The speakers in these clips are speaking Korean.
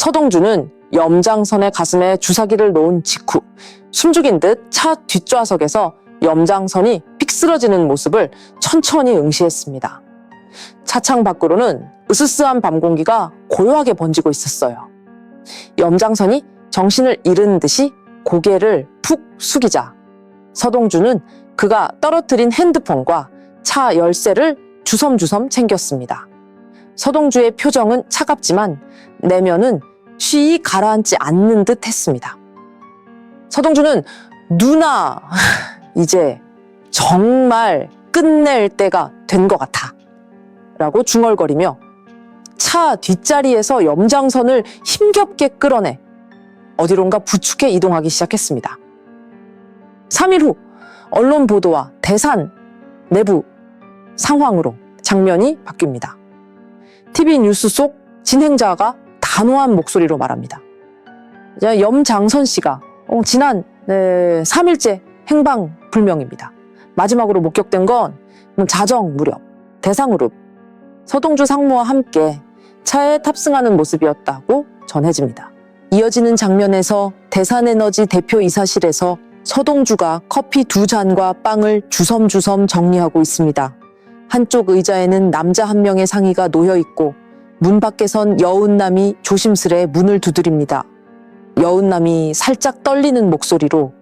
서동주는 염장선의 가슴에 주사기를 놓은 직후 숨죽인 듯 차 뒷좌석에서 염장선이 픽 쓰러지는 모습을 천천히 응시했습니다. 차창 밖으로는 으스스한 밤 공기가 고요하게 번지고 있었어요. 염장선이 정신을 잃은 듯이 고개를 푹 숙이자 서동주는 그가 떨어뜨린 핸드폰과 차 열쇠를 주섬주섬 챙겼습니다. 서동주의 표정은 차갑지만 내면은 쉬이 가라앉지 않는 듯 했습니다. 서동주는 누나, 이제 정말 끝낼 때가 된 것 같아. 라고 중얼거리며 차 뒷자리에서 염장선을 힘겹게 끌어내 어디론가 부축해 이동하기 시작했습니다. 3일 후 언론 보도와 대산 내부 상황으로 장면이 바뀝니다. TV 뉴스 속 진행자가 단호한 목소리로 말합니다. 염장선 씨가 어, 지난 네, 3일째 행방 불명입니다. 마지막으로 목격된 건 자정 무렵 대상으로 서동주 상무와 함께 차에 탑승하는 모습이었다고 전해집니다. 이어지는 장면에서 대산에너지 대표 이사실에서 서동주가 커피 두 잔과 빵을 주섬주섬 정리하고 있습니다. 한쪽 의자에는 남자 한 명의 상의가 놓여 있고 문 밖에선 여운남이 조심스레 문을 두드립니다. 여운남이 살짝 떨리는 목소리로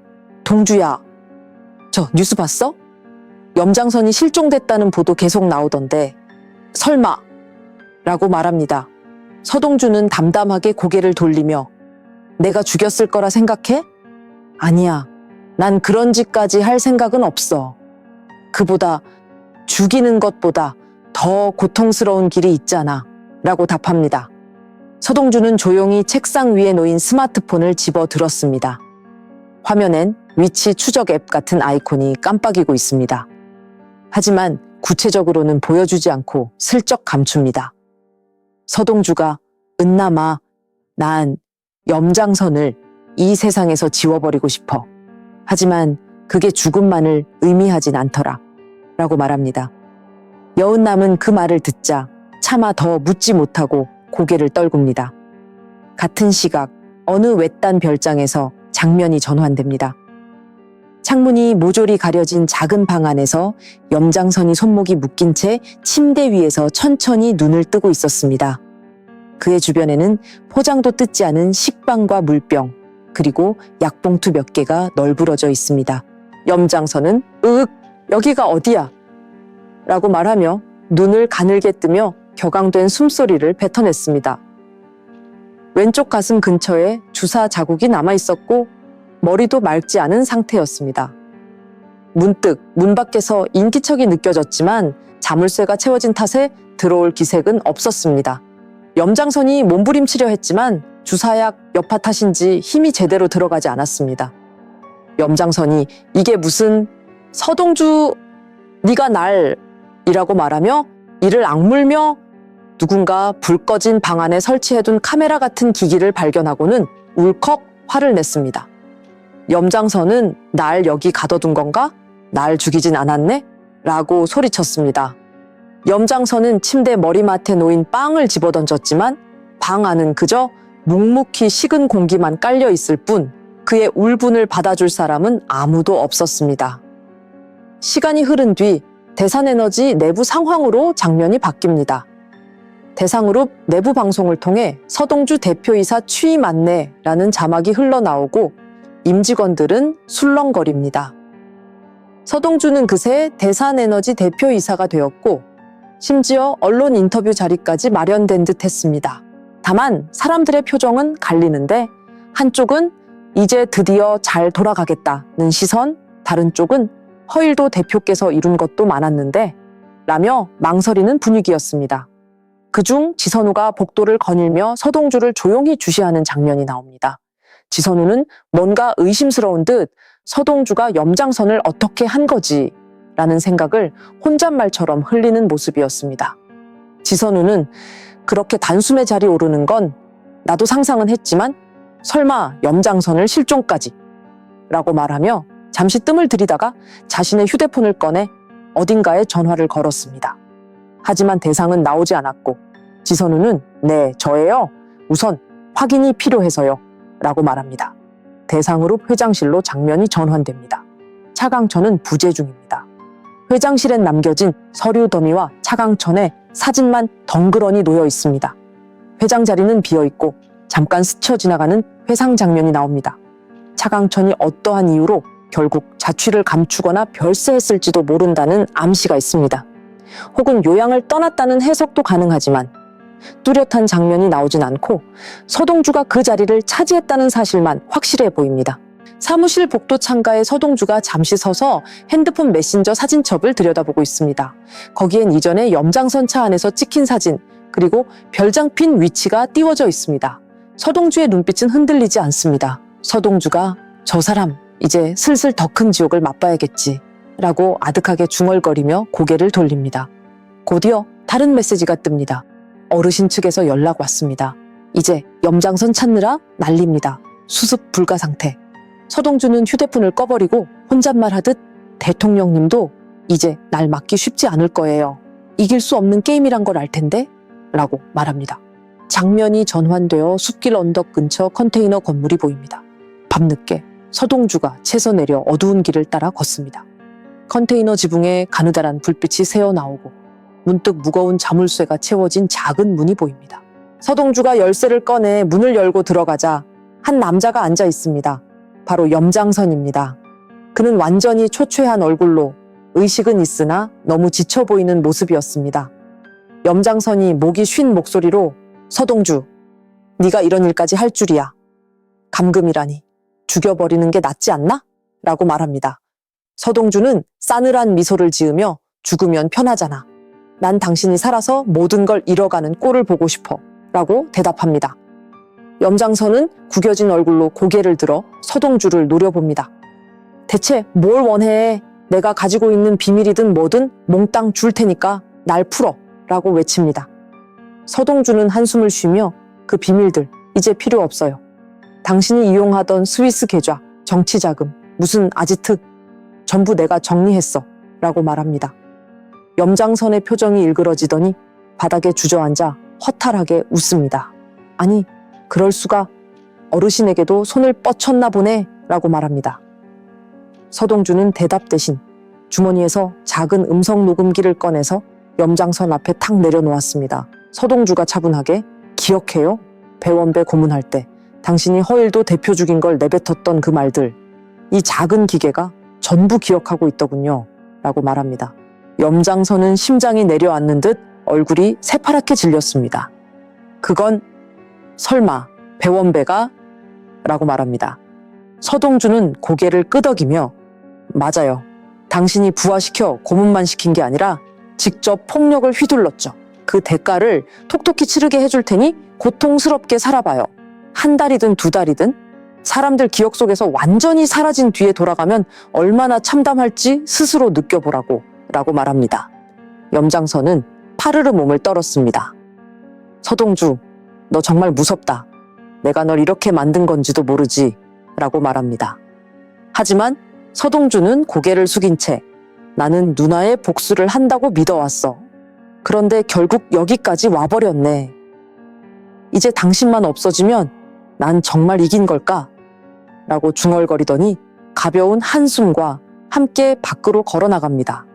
동주야, 저 뉴스 봤어? 염장선이 실종됐다는 보도 계속 나오던데 설마 라고 말합니다. 서동주는 담담하게 고개를 돌리며 내가 죽였을 거라 생각해? 아니야. 난 그런 짓까지 할 생각은 없어. 그보다 죽이는 것보다 더 고통스러운 길이 있잖아. 라고 답합니다. 서동주는 조용히 책상 위에 놓인 스마트폰을 집어 들었습니다. 화면엔 위치 추적 앱 같은 아이콘이 깜빡이고 있습니다. 하지만 구체적으로는 보여주지 않고 슬쩍 감춥니다. 서동주가 은남아, 난 염장선을 이 세상에서 지워버리고 싶어. 하지만 그게 죽음만을 의미하진 않더라. 라고 말합니다. 여운남은 그 말을 듣자 차마 더 묻지 못하고 고개를 떨굽니다. 같은 시각 어느 외딴 별장에서 장면이 전환됩니다. 창문이 모조리 가려진 작은 방 안에서 염장선이 손목이 묶인 채 침대 위에서 천천히 눈을 뜨고 있었습니다. 그의 주변에는 포장도 뜯지 않은 식빵과 물병, 그리고 약봉투 몇 개가 널브러져 있습니다. 염장선은 으윽, 여기가 어디야? 라고 말하며 눈을 가늘게 뜨며 격앙된 숨소리를 뱉어냈습니다. 왼쪽 가슴 근처에 주사 자국이 남아 있었고 머리도 맑지 않은 상태였습니다. 문득 문 밖에서 인기척이 느껴졌지만 자물쇠가 채워진 탓에 들어올 기색은 없었습니다. 염장선이 몸부림치려 했지만 주사약 여파 탓인지 힘이 제대로 들어가지 않았습니다. 염장선이 이게 무슨 서동주 네가 날 이라고 말하며 이를 악물며 누군가 불 꺼진 방 안에 설치해둔 카메라 같은 기기를 발견하고는 울컥 화를 냈습니다. 염장선은 날 여기 가둬둔 건가? 날 죽이진 않았네? 라고 소리쳤습니다. 염장선은 침대 머리맡에 놓인 빵을 집어던졌지만 방 안은 그저 묵묵히 식은 공기만 깔려 있을 뿐 그의 울분을 받아줄 사람은 아무도 없었습니다. 시간이 흐른 뒤 대산에너지 내부 상황으로 장면이 바뀝니다. 대상그룹 내부 방송을 통해 서동주 대표이사 취임 안내라는 자막이 흘러나오고 임직원들은 술렁거립니다. 서동주는 그새 대산에너지 대표이사가 되었고 심지어 언론 인터뷰 자리까지 마련된 듯 했습니다. 다만 사람들의 표정은 갈리는데 한쪽은 이제 드디어 잘 돌아가겠다는 시선, 다른 쪽은 허일도 대표께서 이룬 것도 많았는데 라며 망설이는 분위기였습니다. 그중 지선우가 복도를 거닐며 서동주를 조용히 주시하는 장면이 나옵니다. 지선우는 뭔가 의심스러운 듯 서동주가 염장선을 어떻게 한 거지 라는 생각을 혼잣말처럼 흘리는 모습이었습니다. 지선우는 그렇게 단숨에 자리 오르는 건 나도 상상은 했지만 설마 염장선을 실종까지 라고 말하며 잠시 뜸을 들이다가 자신의 휴대폰을 꺼내 어딘가에 전화를 걸었습니다. 하지만 대상은 나오지 않았고 지선우는 네, 저예요. 우선 확인이 필요해서요. 라고 말합니다. 대상으로 회장실로 장면이 전환됩니다. 차강천은 부재 중입니다. 회장실엔 남겨진 서류 더미와 차강천에 사진만 덩그러니 놓여 있습니다. 회장 자리는 비어 있고 잠깐 스쳐 지나가는 회상 장면이 나옵니다. 차강천이 어떠한 이유로 결국 자취를 감추거나 별세했을지도 모른다는 암시가 있습니다. 혹은 요양을 떠났다는 해석도 가능하지만 뚜렷한 장면이 나오진 않고 서동주가 그 자리를 차지했다는 사실만 확실해 보입니다. 사무실 복도 창가에 서동주가 잠시 서서 핸드폰 메신저 사진첩을 들여다보고 있습니다. 거기엔 이전에 염장선 차 안에서 찍힌 사진, 그리고 별장 핀 위치가 띄워져 있습니다. 서동주의 눈빛은 흔들리지 않습니다. 서동주가 저 사람 이제 슬슬 더 큰 지옥을 맛봐야겠지 라고 아득하게 중얼거리며 고개를 돌립니다. 곧이어 다른 메시지가 뜹니다. 어르신 측에서 연락 왔습니다. 이제 염장선 찾느라 난립니다. 수습 불가 상태. 서동주는 휴대폰을 꺼버리고 혼잣말 하듯 대통령님도 이제 날 막기 쉽지 않을 거예요. 이길 수 없는 게임이란 걸 알 텐데? 라고 말합니다. 장면이 전환되어 숲길 언덕 근처 컨테이너 건물이 보입니다. 밤늦게 서동주가 채서 내려 어두운 길을 따라 걷습니다. 컨테이너 지붕에 가느다란 불빛이 새어 나오고 문득 무거운 자물쇠가 채워진 작은 문이 보입니다. 서동주가 열쇠를 꺼내 문을 열고 들어가자 한 남자가 앉아 있습니다. 바로 염장선입니다. 그는 완전히 초췌한 얼굴로 의식은 있으나 너무 지쳐 보이는 모습이었습니다. 염장선이 목이 쉰 목소리로 서동주, 네가 이런 일까지 할 줄이야. 감금이라니 죽여버리는 게 낫지 않나? 라고 말합니다. 서동주는 싸늘한 미소를 지으며 죽으면 편하잖아. 난 당신이 살아서 모든 걸 잃어가는 꼴을 보고 싶어. 라고 대답합니다. 염장선은 구겨진 얼굴로 고개를 들어 서동주를 노려봅니다. 대체 뭘 원해? 내가 가지고 있는 비밀이든 뭐든 몽땅 줄 테니까 날 풀어. 라고 외칩니다. 서동주는 한숨을 쉬며 그 비밀들 이제 필요 없어요. 당신이 이용하던 스위스 계좌, 정치 자금, 무슨 아지트 전부 내가 정리했어. 라고 말합니다. 염장선의 표정이 일그러지더니 바닥에 주저앉아 허탈하게 웃습니다. 아니, 그럴 수가 어르신에게도 손을 뻗쳤나 보네. 라고 말합니다. 서동주는 대답 대신 주머니에서 작은 음성 녹음기를 꺼내서 염장선 앞에 탁 내려놓았습니다. 서동주가 차분하게 기억해요? 배원배 고문할 때 당신이 허일도 대표 죽인 걸 내뱉었던 그 말들 이 작은 기계가 전부 기억하고 있더군요. 라고 말합니다. 염장선은 심장이 내려앉는 듯 얼굴이 새파랗게 질렸습니다. 그건 설마 배원배가 라고 말합니다. 서동주는 고개를 끄덕이며 맞아요. 당신이 부화시켜 고문만 시킨 게 아니라 직접 폭력을 휘둘렀죠. 그 대가를 톡톡히 치르게 해줄 테니 고통스럽게 살아봐요. 한 달이든 두 달이든 사람들 기억 속에서 완전히 사라진 뒤에 돌아가면 얼마나 참담할지 스스로 느껴보라고 라고 말합니다. 염장선은 파르르 몸을 떨었습니다. 서동주, 너 정말 무섭다. 내가 널 이렇게 만든 건지도 모르지. 라고 말합니다. 하지만 서동주는 고개를 숙인 채 나는 누나의 복수를 한다고 믿어왔어. 그런데 결국 여기까지 와버렸네. 이제 당신만 없어지면 난 정말 이긴 걸까? 라고 중얼거리더니 가벼운 한숨과 함께 밖으로 걸어 나갑니다.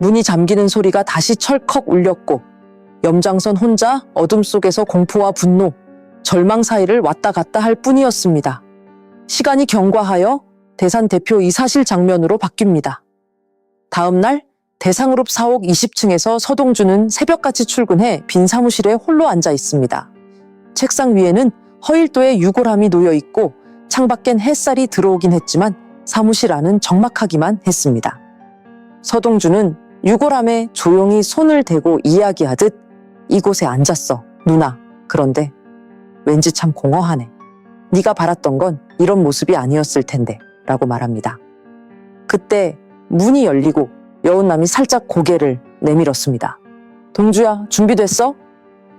문이 잠기는 소리가 다시 철컥 울렸고 염장선 혼자 어둠 속에서 공포와 분노, 절망 사이를 왔다 갔다 할 뿐이었습니다. 시간이 경과하여 대산 대표 이 사실 장면으로 바뀝니다. 다음 날 대상그룹 사옥 20층에서 서동주는 새벽같이 출근해 빈 사무실에 홀로 앉아 있습니다. 책상 위에는 허일도의 유골함이 놓여 있고 창밖엔 햇살이 들어오긴 했지만 사무실 안은 적막하기만 했습니다. 서동주는 유골함에 조용히 손을 대고 이야기하듯 이곳에 앉았어, 누나. 그런데 왠지 참 공허하네. 네가 바랐던 건 이런 모습이 아니었을 텐데 라고 말합니다. 그때 문이 열리고 여운남이 살짝 고개를 내밀었습니다. 동주야, 준비됐어?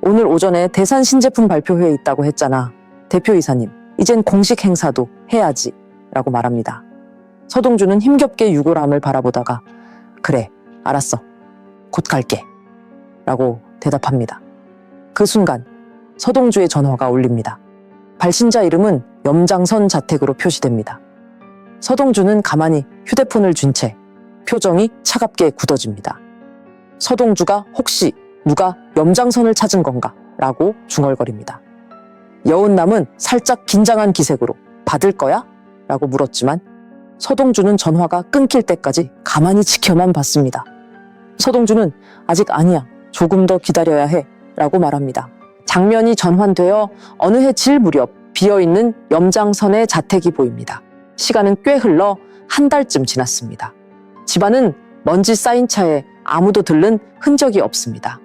오늘 오전에 대산 신제품 발표회에 있다고 했잖아. 대표이사님, 이젠 공식 행사도 해야지. 라고 말합니다. 서동주는 힘겹게 유골함을 바라보다가 그래, 알았어. 곧 갈게. 라고 대답합니다. 그 순간 서동주의 전화가 울립니다. 발신자 이름은 염장선 자택으로 표시됩니다. 서동주는 가만히 휴대폰을 쥔 채 표정이 차갑게 굳어집니다. 서동주가 혹시 누가 염장선을 찾은 건가? 라고 중얼거립니다. 여운남은 살짝 긴장한 기색으로 받을 거야? 라고 물었지만 서동주는 전화가 끊길 때까지 가만히 지켜만 봤습니다. 서동주는 아직 아니야. 조금 더 기다려야 해. 라고 말합니다. 장면이 전환되어 어느 해 질 무렵 비어있는 염장선의 자택이 보입니다. 시간은 꽤 흘러 한 달쯤 지났습니다. 집안은 먼지 쌓인 차에 아무도 들른 흔적이 없습니다.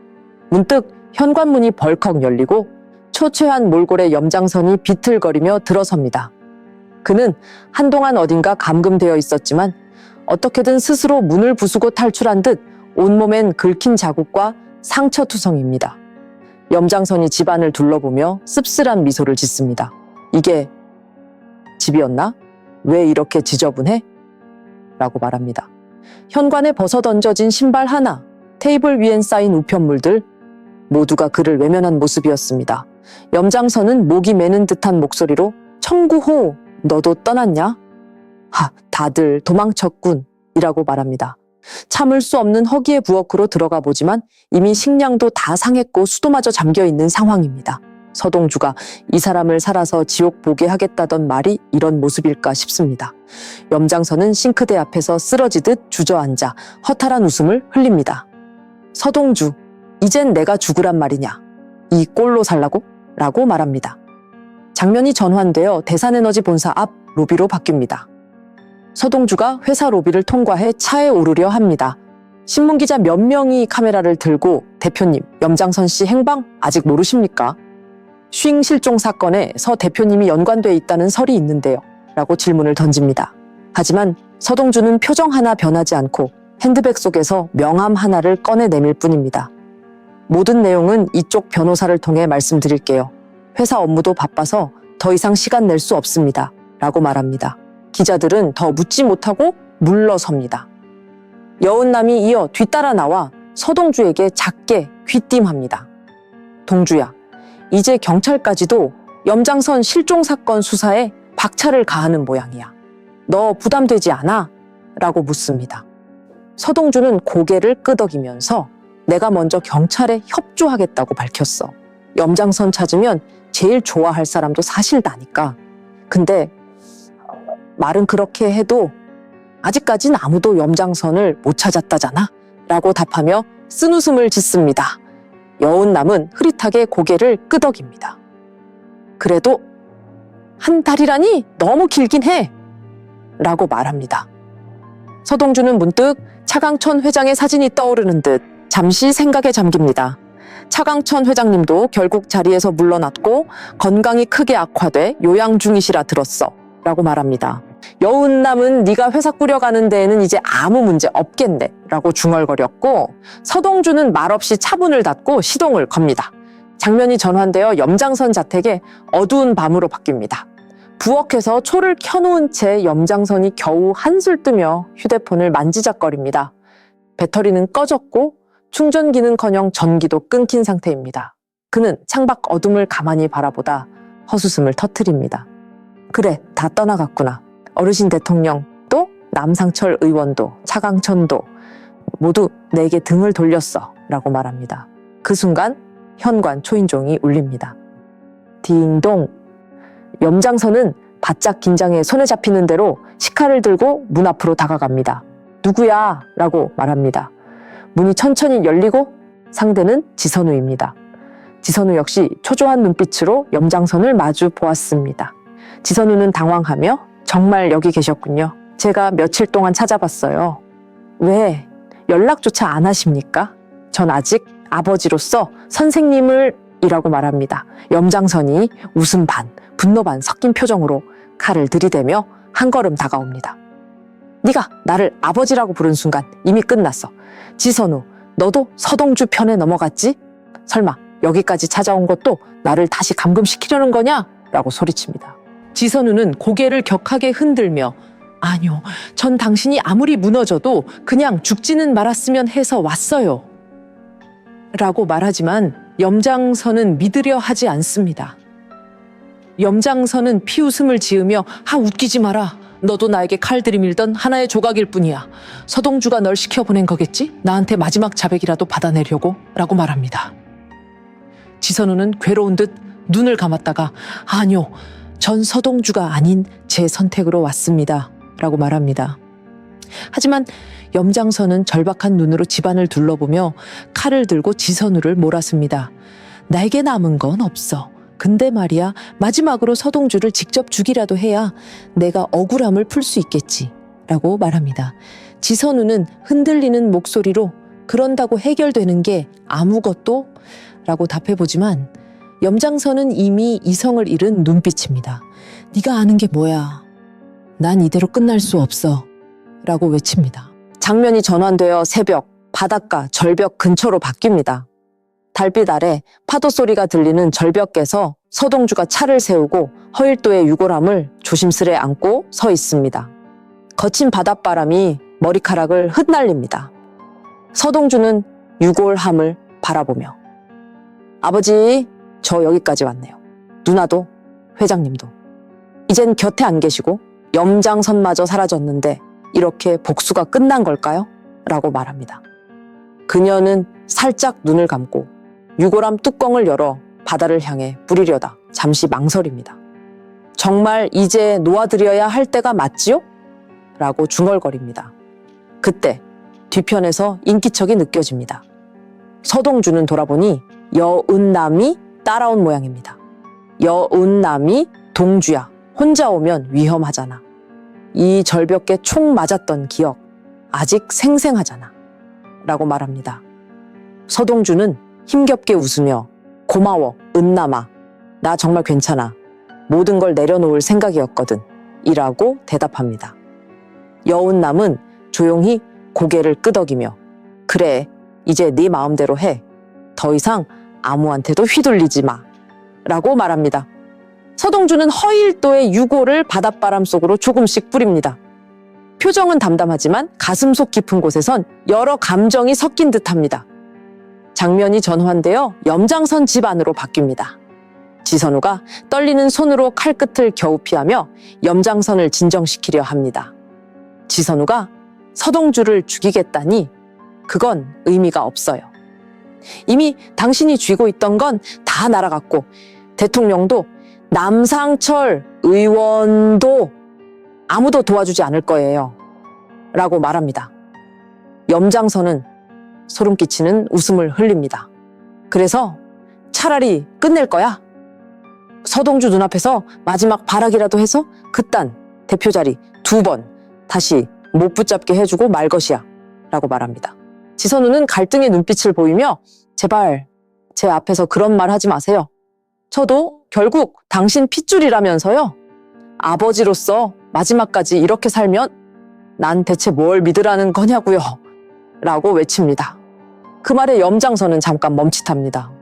문득 현관문이 벌컥 열리고 초췌한 몰골의 염장선이 비틀거리며 들어섭니다. 그는 한동안 어딘가 감금되어 있었지만 어떻게든 스스로 문을 부수고 탈출한 듯 온몸엔 긁힌 자국과 상처투성입니다. 염장선이 집안을 둘러보며 씁쓸한 미소를 짓습니다. 이게 집이었나? 왜 이렇게 지저분해? 라고 말합니다. 현관에 벗어 던져진 신발 하나, 테이블 위엔 쌓인 우편물들, 모두가 그를 외면한 모습이었습니다. 염장선은 목이 매는 듯한 목소리로 청구호, 너도 떠났냐? 하, 다들 도망쳤군. 이라고 말합니다. 참을 수 없는 허기의 부엌으로 들어가 보지만 이미 식량도 다 상했고 수도마저 잠겨 있는 상황입니다. 서동주가 이 사람을 살아서 지옥 보게 하겠다던 말이 이런 모습일까 싶습니다. 염장선은 싱크대 앞에서 쓰러지듯 주저앉아 허탈한 웃음을 흘립니다. 서동주, 이젠 내가 죽으란 말이냐? 이 꼴로 살라고? 라고 말합니다. 장면이 전환되어 대산에너지 본사 앞 로비로 바뀝니다. 서동주가 회사 로비를 통과해 차에 오르려 합니다. 신문기자 몇 명이 카메라를 들고 대표님, 염장선 씨 행방 아직 모르십니까? 쉰 실종 사건에 서 대표님이 연관돼 있다는 설이 있는데요. 라고 질문을 던집니다. 하지만 서동주는 표정 하나 변하지 않고 핸드백 속에서 명함 하나를 꺼내 내밀 뿐입니다. 모든 내용은 이쪽 변호사를 통해 말씀드릴게요. 회사 업무도 바빠서 더 이상 시간 낼 수 없습니다. 라고 말합니다. 기자들은 더 묻지 못하고 물러섭니다. 여운남이 이어 뒤따라 나와 서동주에게 작게 귀띔합니다. 동주야, 이제 경찰까지도 염장선 실종 사건 수사에 박차를 가하는 모양이야. 너 부담되지 않아? 라고 묻습니다. 서동주는 고개를 끄덕이면서 내가 먼저 경찰에 협조하겠다고 밝혔어. 염장선 찾으면 제일 좋아할 사람도 사실 나니까. 근데 말은 그렇게 해도 아직까진 아무도 염장선을 못 찾았다잖아. 라고 답하며 쓴웃음을 짓습니다. 여운남은 흐릿하게 고개를 끄덕입니다. 그래도 한 달이라니 너무 길긴 해. 라고 말합니다. 서동주는 문득 차강천 회장의 사진이 떠오르는 듯 잠시 생각에 잠깁니다. 차강천 회장님도 결국 자리에서 물러났고 건강이 크게 악화돼 요양 중이시라 들었어. 라고 말합니다. 여운남은 네가 회사 꾸려가는 데에는 이제 아무 문제 없겠네. 라고 중얼거렸고 서동주는 말없이 차문을 닫고 시동을 겁니다. 장면이 전환되어 염장선 자택에 어두운 밤으로 바뀝니다. 부엌에서 초를 켜놓은 채 염장선이 겨우 한술 뜨며 휴대폰을 만지작거립니다. 배터리는 꺼졌고 충전기는커녕 전기도 끊긴 상태입니다. 그는 창밖 어둠을 가만히 바라보다 헛웃음을 터뜨립니다. 그래, 다 떠나갔구나. 어르신 대통령 또 남상철 의원도 차강천도 모두 내게 등을 돌렸어 라고 말합니다. 그 순간 현관 초인종이 울립니다. 딩동 염장선은 바짝 긴장해 손에 잡히는 대로 식칼을 들고 문 앞으로 다가갑니다. 누구야? 라고 말합니다. 문이 천천히 열리고 상대는 지선우입니다. 지선우 역시 초조한 눈빛으로 염장선을 마주 보았습니다. 지선우는 당황하며 정말 여기 계셨군요. 제가 며칠 동안 찾아봤어요. 왜 연락조차 안 하십니까? 전 아직 아버지로서 선생님을 이라고 말합니다. 염장선이 웃음 반, 분노 반 섞인 표정으로 칼을 들이대며 한 걸음 다가옵니다. 네가 나를 아버지라고 부른 순간 이미 끝났어. 지선우, 너도 서동주 편에 넘어갔지? 설마 여기까지 찾아온 것도 나를 다시 감금시키려는 거냐? 라고 소리칩니다. 지선우는 고개를 격하게 흔들며 아니요, 전 당신이 아무리 무너져도 그냥 죽지는 말았으면 해서 왔어요. 라고 말하지만 염장선은 믿으려 하지 않습니다. 염장선은 피웃음을 지으며 하 웃기지 마라. 너도 나에게 칼 들이밀던 하나의 조각일 뿐이야. 서동주가 널 시켜보낸 거겠지? 나한테 마지막 자백이라도 받아내려고? 라고 말합니다. 지선우는 괴로운 듯 눈을 감았다가 아니요, 전 서동주가 아닌 제 선택으로 왔습니다. 라고 말합니다. 하지만 염장선은 절박한 눈으로 집안을 둘러보며 칼을 들고 지선우를 몰았습니다. 나에게 남은 건 없어. 근데 말이야, 마지막으로 서동주를 직접 죽이라도 해야 내가 억울함을 풀 수 있겠지. 라고 말합니다. 지선우는 흔들리는 목소리로 그런다고 해결되는 게 아무것도? 라고 답해보지만 염장선은 이미 이성을 잃은 눈빛입니다. 네가 아는 게 뭐야? 난 이대로 끝날 수 없어. 라고 외칩니다. 장면이 전환되어 새벽, 바닷가, 절벽 근처로 바뀝니다. 달빛 아래 파도 소리가 들리는 절벽에서 서동주가 차를 세우고 허일도의 유골함을 조심스레 안고 서 있습니다. 거친 바닷바람이 머리카락을 흩날립니다. 서동주는 유골함을 바라보며 아버지, 저 여기까지 왔네요. 누나도, 회장님도. 이젠 곁에 안 계시고 염장선마저 사라졌는데 이렇게 복수가 끝난 걸까요? 라고 말합니다. 그녀는 살짝 눈을 감고 유골함 뚜껑을 열어 바다를 향해 뿌리려다 잠시 망설입니다. 정말 이제 놓아드려야 할 때가 맞지요? 라고 중얼거립니다. 그때 뒤편에서 인기척이 느껴집니다. 서동주는 돌아보니 여은남이 따라온 모양입니다. 여은남이 동주야. 혼자 오면 위험하잖아. 이 절벽에 총 맞았던 기억 아직 생생하잖아. 라고 말합니다. 서동주는 힘겹게 웃으며 고마워, 은남아. 나 정말 괜찮아. 모든 걸 내려놓을 생각이었거든. 이라고 대답합니다. 여운남은 조용히 고개를 끄덕이며 그래, 이제 네 마음대로 해. 더 이상 아무한테도 휘둘리지 마. 라고 말합니다. 서동주는 허일도의 유골을 바닷바람 속으로 조금씩 뿌립니다. 표정은 담담하지만 가슴 속 깊은 곳에선 여러 감정이 섞인 듯 합니다. 장면이 전환되어 염장선 집 안으로 바뀝니다. 지선우가 떨리는 손으로 칼끝을 겨우 피하며 염장선을 진정시키려 합니다. 지선우가 서동주를 죽이겠다니 그건 의미가 없어요. 이미 당신이 쥐고 있던 건 다 날아갔고 대통령도 남상철 의원도 아무도 도와주지 않을 거예요. 라고 말합니다. 염장선은 소름 끼치는 웃음을 흘립니다. 그래서 차라리 끝낼 거야. 서동주 눈앞에서 마지막 발악이라도 해서 그딴 대표 자리 두 번 다시 못 붙잡게 해주고 말 것이야. 라고 말합니다. 지선우는 갈등의 눈빛을 보이며 제발 제 앞에서 그런 말 하지 마세요. 저도 결국 당신 핏줄이라면서요. 아버지로서 마지막까지 이렇게 살면 난 대체 뭘 믿으라는 거냐고요. 라고 외칩니다. 그 말에 염장선은 잠깐 멈칫합니다.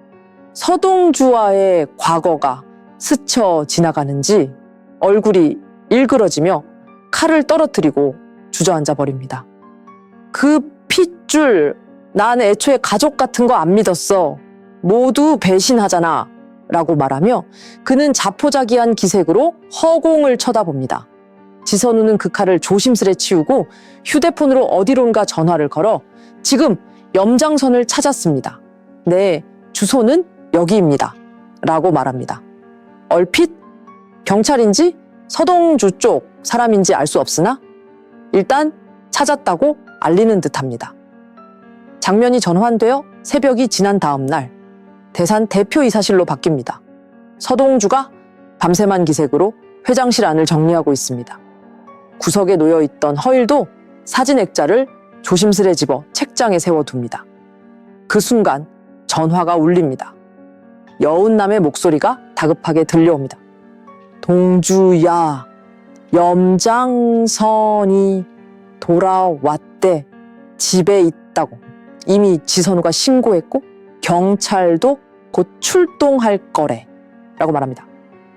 서동주와의 과거가 스쳐 지나가는지 얼굴이 일그러지며 칼을 떨어뜨리고 주저앉아 버립니다. 그 핏줄, 난 애초에 가족 같은 거 안 믿었어. 모두 배신하잖아. 라고 말하며 그는 자포자기한 기색으로 허공을 쳐다봅니다. 지선우는 그 칼을 조심스레 치우고 휴대폰으로 어디론가 전화를 걸어 지금 염장선을 찾았습니다. 네, 주소는 여기입니다. 라고 말합니다. 얼핏 경찰인지 서동주 쪽 사람인지 알 수 없으나 일단 찾았다고 알리는 듯 합니다. 장면이 전환되어 새벽이 지난 다음 날 대산 대표이사실로 바뀝니다. 서동주가 밤새만 기색으로 회장실 안을 정리하고 있습니다. 구석에 놓여 있던 허일도 사진 액자를 조심스레 집어 책장에 세워둡니다. 그 순간 전화가 울립니다. 여운남의 목소리가 다급하게 들려옵니다. 동주야, 염장선이 돌아왔대. 집에 있다고. 이미 지선우가 신고했고 경찰도 곧 출동할 거래. 라고 말합니다.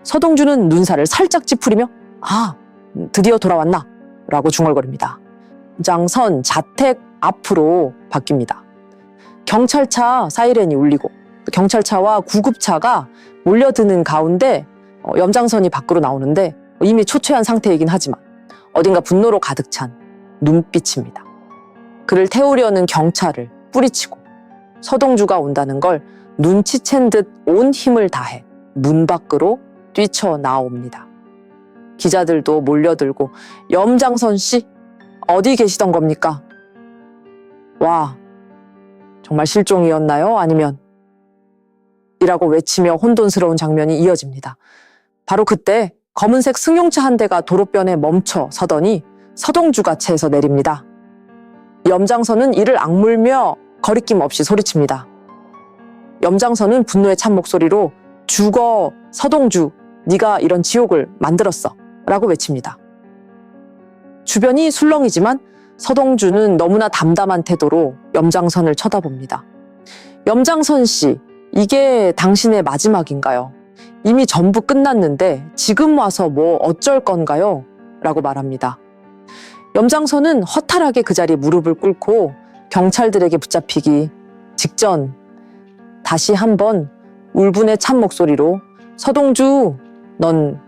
서동주는 눈살을 살짝 찌푸리며 아, 드디어 돌아왔나? 라고 중얼거립니다. 장선 자택 앞으로 바뀝니다. 경찰차 사이렌이 울리고 경찰차와 구급차가 몰려드는 가운데 어, 염장선이 밖으로 나오는데 이미 초췌한 상태이긴 하지만 어딘가 분노로 가득 찬 눈빛입니다. 그를 태우려는 경찰을 뿌리치고 서동주가 온다는 걸 눈치챈 듯 온 힘을 다해 문 밖으로 뛰쳐나옵니다. 기자들도 몰려들고 염장선 씨 어디 계시던 겁니까? 와 정말 실종이었나요? 아니면 이라고 외치며 혼돈스러운 장면이 이어집니다. 바로 그때 검은색 승용차 한 대가 도로변에 멈춰 서더니 서동주가 차에서 내립니다. 염장선은 이를 악물며 거리낌 없이 소리칩니다. 염장선은 분노에 찬 목소리로 죽어 서동주 네가 이런 지옥을 만들었어 라고 외칩니다. 주변이 술렁이지만 서동주는 너무나 담담한 태도로 염장선을 쳐다봅니다. 염장선 씨, 이게 당신의 마지막인가요? 이미 전부 끝났는데 지금 와서 뭐 어쩔 건가요? 라고 말합니다. 염장선은 허탈하게 그 자리에 무릎을 꿇고 경찰들에게 붙잡히기 직전 다시 한번 울분에 찬 목소리로 서동주, 넌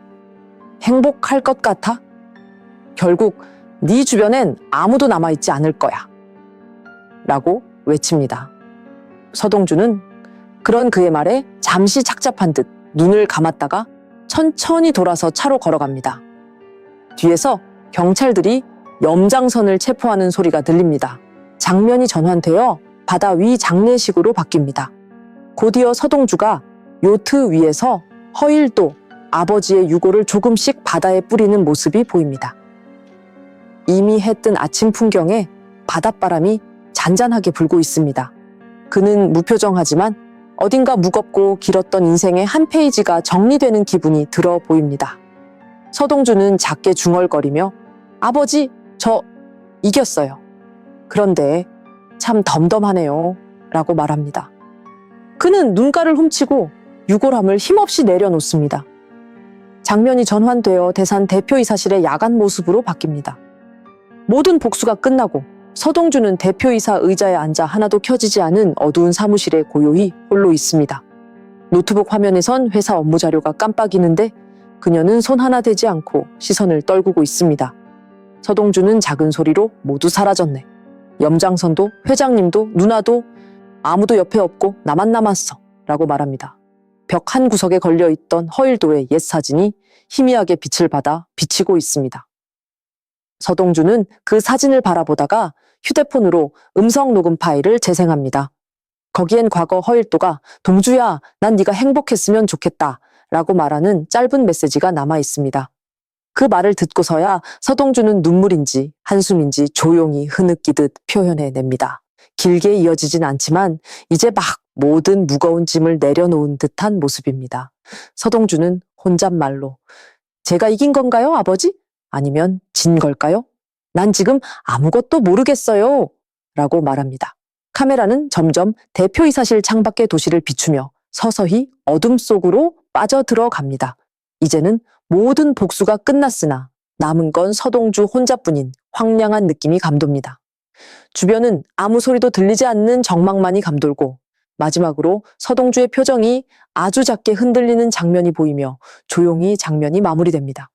행복할 것 같아? 결국 네 주변엔 아무도 남아있지 않을 거야. 라고 외칩니다. 서동주는 그런 그의 말에 잠시 착잡한 듯 눈을 감았다가 천천히 돌아서 차로 걸어갑니다. 뒤에서 경찰들이 염장선을 체포하는 소리가 들립니다. 장면이 전환되어 바다 위 장례식으로 바뀝니다. 곧이어 서동주가 요트 위에서 허일도 아버지의 유골을 조금씩 바다에 뿌리는 모습이 보입니다. 이미 해뜬 아침 풍경에 바닷바람이 잔잔하게 불고 있습니다. 그는 무표정하지만 어딘가 무겁고 길었던 인생의 한 페이지가 정리되는 기분이 들어 보입니다. 서동주는 작게 중얼거리며 아버지, 저 이겼어요. 그런데 참 덤덤하네요. 라고 말합니다. 그는 눈가를 훔치고 유골함을 힘없이 내려놓습니다. 장면이 전환되어 대산 대표이사실의 야간 모습으로 바뀝니다. 모든 복수가 끝나고 서동주는 대표이사 의자에 앉아 하나도 켜지지 않은 어두운 사무실에 고요히 홀로 있습니다. 노트북 화면에선 회사 업무 자료가 깜빡이는데 그녀는 손 하나 대지 않고 시선을 떨구고 있습니다. 서동주는 작은 소리로 모두 사라졌네. 염장선도 회장님도 누나도 아무도 옆에 없고 나만 남았어. 라고 말합니다. 벽 한 구석에 걸려있던 허일도의 옛 사진이 희미하게 빛을 받아 비치고 있습니다. 서동주는 그 사진을 바라보다가 휴대폰으로 음성 녹음 파일을 재생합니다. 거기엔 과거 허일도가 동주야, 난 네가 행복했으면 좋겠다 라고 말하는 짧은 메시지가 남아 있습니다. 그 말을 듣고서야 서동주는 눈물인지 한숨인지 조용히 흐느끼듯 표현해 냅니다. 길게 이어지진 않지만 이제 막 모든 무거운 짐을 내려놓은 듯한 모습입니다. 서동주는 혼잣말로 제가 이긴 건가요, 아버지? 아니면 진 걸까요? 난 지금 아무것도 모르겠어요. 라고 말합니다. 카메라는 점점 대표이사실 창밖의 도시를 비추며 서서히 어둠 속으로 빠져들어 갑니다. 이제는 모든 복수가 끝났으나 남은 건 서동주 혼자뿐인 황량한 느낌이 감돕니다. 주변은 아무 소리도 들리지 않는 정막만이 감돌고 마지막으로 서동주의 표정이 아주 작게 흔들리는 장면이 보이며 조용히 장면이 마무리됩니다.